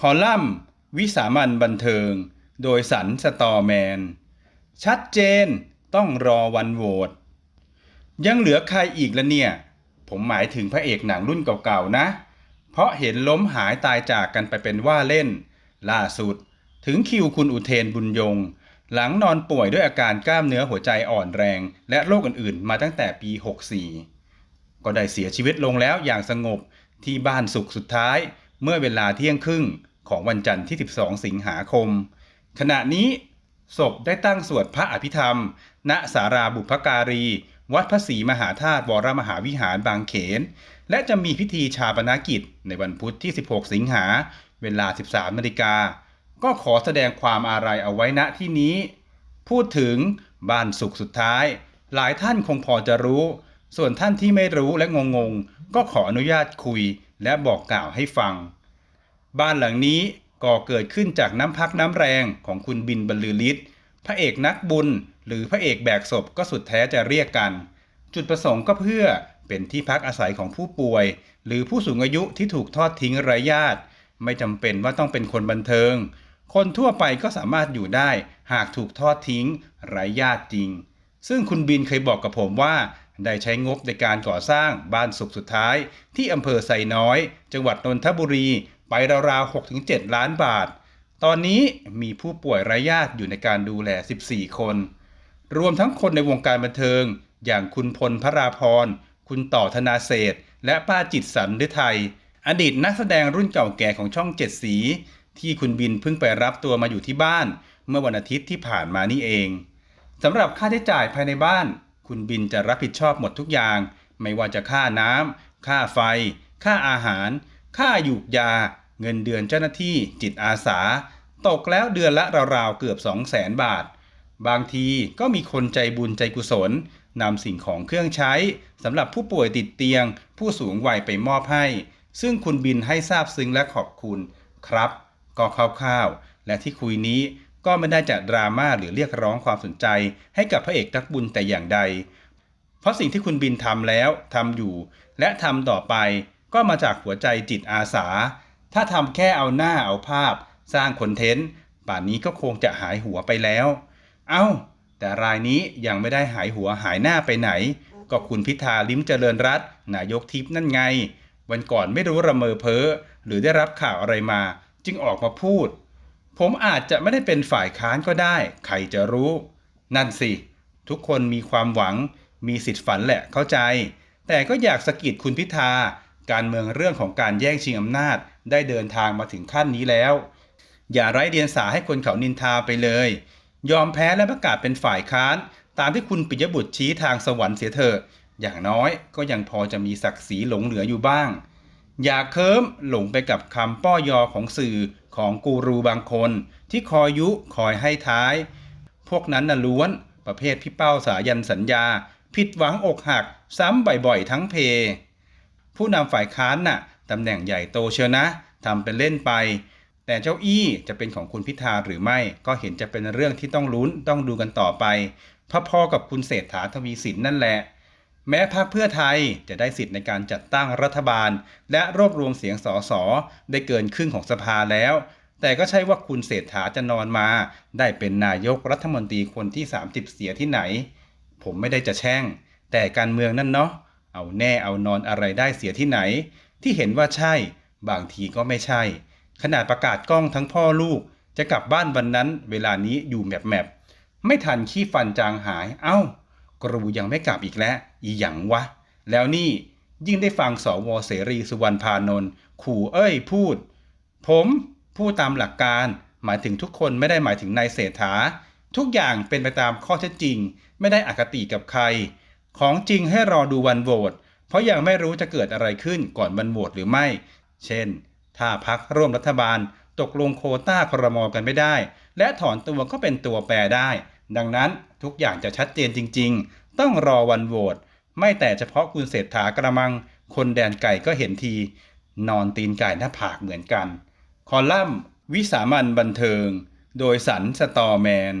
คอลัมน์ วิสามันบันเทิง โดยสันสตอแมน ชัดเจนต้องรอวันโหวตยังเหลือใครอีกละเนี่ย ผมหมายถึงพระเอกหนังรุ่นเก่าๆนะ เพราะเห็นล้มหายตายจากกันไปเป็นว่าเล่น ล่าสุด ถึงคิวคุณอุเทนบุญยง หลังนอนป่วยด้วยอาการกล้ามเนื้อหัวใจอ่อนแรง และโรคอื่นๆ มาตั้งแต่ปี 64 ก็ได้เสียชีวิตลงแล้วอย่างสงบที่บ้านสุขสุดท้าย เมื่อเวลาเที่ยงครึ่งของวันจันทร์ที่ 12 สิงหาคม ขณะนี้ศพได้ตั้งสวดพระอภิธรรม ณสาราบุพการี วัดพระศรีมหาธาตุวรมหาวิหารบางเขน และจะมีพิธีชาปนกิจในวันพุธที่ 16 สิงหา เวลา 13นาฬิกา ก็ขอแสดงความอาลัยเอาไว้ณที่นี้ พูดถึงบ้านสุขสุดท้าย หลายท่านคงพอจะรู้ ส่วนท่านที่ไม่รู้และงงๆ ก็ขออนุญาตคุย และบอกกล่าวให้ฟัง บ้านหลังนี้ก่อเกิดขึ้นจากน้ำพักน้ำแรงของคุณบินบรรลือฤทธิ์พระเอกนักบุญ หรือพระเอกแบกศพก็สุดแท้จะเรียกกัน จุดประสงค์ก็เพื่อเป็นที่พักอาศัยของผู้ป่วย หรือผู้สูงอายุที่ถูกทอดทิ้งไร้ญาติ ไม่จำเป็นว่าต้องเป็นคนบันเทิง คนทั่วไปก็สามารถอยู่ได้ หากถูกทอดทิ้งไร้ญาติจริง ซึ่งคุณบินเคยบอกกับผมว่า ได้ใช้งบในการก่อสร้างบ้านสุขสุดท้าย ที่อำเภอไซน้อย จังหวัดนนทบุรี ไปราวๆ 6-7 ล้านบาท ตอนนี้มีผู้ป่วยไร้ญาติอยู่ในการดูแล 14 คน รวมทั้งคนในวงการบันเทิง อย่างคุณพลพระราพร คุณต่อธนาเศษ และป้าจิตสันฤทัย อดีตนักแสดงรุ่นเก่าแก่ของช่องเจ็ดสี ที่คุณบินเพิ่งไปรับตัวมาอยู่ที่บ้าน เมื่อวันอาทิตย์ที่ผ่านมานี่เองสำหรับค่าใช้จ่ายภายในบ้าน คุณบินจะรับผิดชอบหมดทุกอย่าง ไม่ว่าจะค่าน้ำค่าไฟ ค่าอาหาร ค่าหยูกยา เงินเดือนเจ้าหน้าที่จิตอาสา ตกแล้วเดือนละราวๆเกือบ 2 0 0แสนบาท บางทีก็มีคนใจบุญใจกุศลนำสิ่งของเครื่องใช้สำหรับผู้ป่วยติดเตียง ผู้สูงวัยไปมอบให้ ซึ่งคุณบินให้ทราบซึ้งและขอบคุณครับ ก็คร่าวๆและที่คุยนี้ ก็ไม่ได้จะดราม่าหรือเรียกร้องความสนใจ ให้กับพระเอกนักบุญแต่อย่างใด เพราะสิ่งที่คุณบินทำแล้วทำอยู่ และทำต่อไปก็มาจากหัวใจจิตอาสา ถ้าทำแค่เอาหน้าเอาภาพ สร้างคอนเทนต์ป่านนี้ก็คงจะหายหัวไปแล้ว เอ้า แต่รายนี้ยังไม่ได้หายหัวหายหน้าไปไหน ก็คุณพิธาลิ้มเจริญรัตน์นายกทิพย์นั่นไง วันก่อนไม่รู้ระเมอเพ้อหรือได้รับข่าวอะไรมา จึงออกมาพูด ผมอาจจะไม่ได้เป็นฝ่ายค้านก็ได้ ใครจะรู้ นั่นสิ ทุกคนมีความหวัง มีสิทธิ์ฝันแหละเข้าใจ แต่ก็อยากสะกิดคุณพิธา การเมืองเรื่องของการแย่งชิงอำนาจ ได้เดินทางมาถึงขั้นนี้แล้ว อย่าไร้เดียงสาให้คนเขานินทาไปเลย ยอมแพ้และประกาศเป็นฝ่ายค้าน ตามที่คุณปิยบุตรชี้ทางสวรรค์เสียเถอะอย่างน้อยก็ยังพอจะมีศักดิ์ศรีหลงเหลืออยู่บ้าง อย่าเคิมหลงไปกับคำป้อยอของสื่อของกูรูบางคน ที่คอยยุคอยให้ท้าย พวกนั้นน่ะล้วนประเภทพี่เป้าสายันสัญญา ผิดหวังอกหัก ซ้ำบ่อยๆ ทั้งเพ ผู้นำฝ่ายค้านน่ะตำแหน่งใหญ่โตเชียวนะทำเป็นเล่นไป แต่เจ้าอี้จะเป็นของคุณพิธาหรือไม่ ก็เห็นจะเป็นเรื่องที่ต้องลุ้นต้องดูกันต่อไปพอๆกับคุณเศรษฐาทวีสินนั่นแหละ แม้พรรคเพื่อไทยจะได้สิทธิ์ในการจัดตั้งรัฐบาล และรวบรวมเสียงสสได้เกินครึ่งของสภาแล้ว แต่ก็ใช่ว่าคุณเศรษฐาจะนอนมา ได้เป็นนายกรัฐมนตรีคนที่ 30 เสียที่ไหน ผมไม่ได้จะแช่ง แต่การเมืองนั่นเนาะเอาแน่เอานอนอะไรได้เสียที่ไหน ที่เห็นว่าใช่ บางทีก็ไม่ใช่ ขนาดประกาศกล้องทั้งพ่อลูก จะกลับบ้านวันนั้น เวลานี้อยู่แมบแมบๆไม่ทันขี้ฟันจางหายเอ้า กรูยังไม่กลับอีกแล้ว อีหยังวะ แล้วนี่ยิ่งได้ฟังสวเสรีสุวรรณพานนท์ขู่เอ้ยพูด ผมพูดตามหลักการ หมายถึงทุกคนไม่ได้หมายถึงนายเศรษฐา ทุกอย่างเป็นไปตามข้อเท็จจริง ไม่ได้อคติกับใคร ของจริงให้รอดูวันโหวตเพราะยังไม่รู้จะเกิดอะไรขึ้นก่อนวันโหวตหรือไม่ เช่น ถ้าพักร่วมรัฐบาล ตกลงโคต้าครมอกันไม่ได้ และถอนตัวก็เป็นตัวแปรได้ ดังนั้นทุกอย่างจะชัดเจนจริง ๆ ต้องรอวันโหวตไม่แต่เฉพาะคุณเศรษฐากระมัง คนแดนไก่ก็เห็นที นอนตีนไก่หน้าผากเหมือนกัน คอลัมน์ วิสามันบันเทิง โดยสันสตอแมน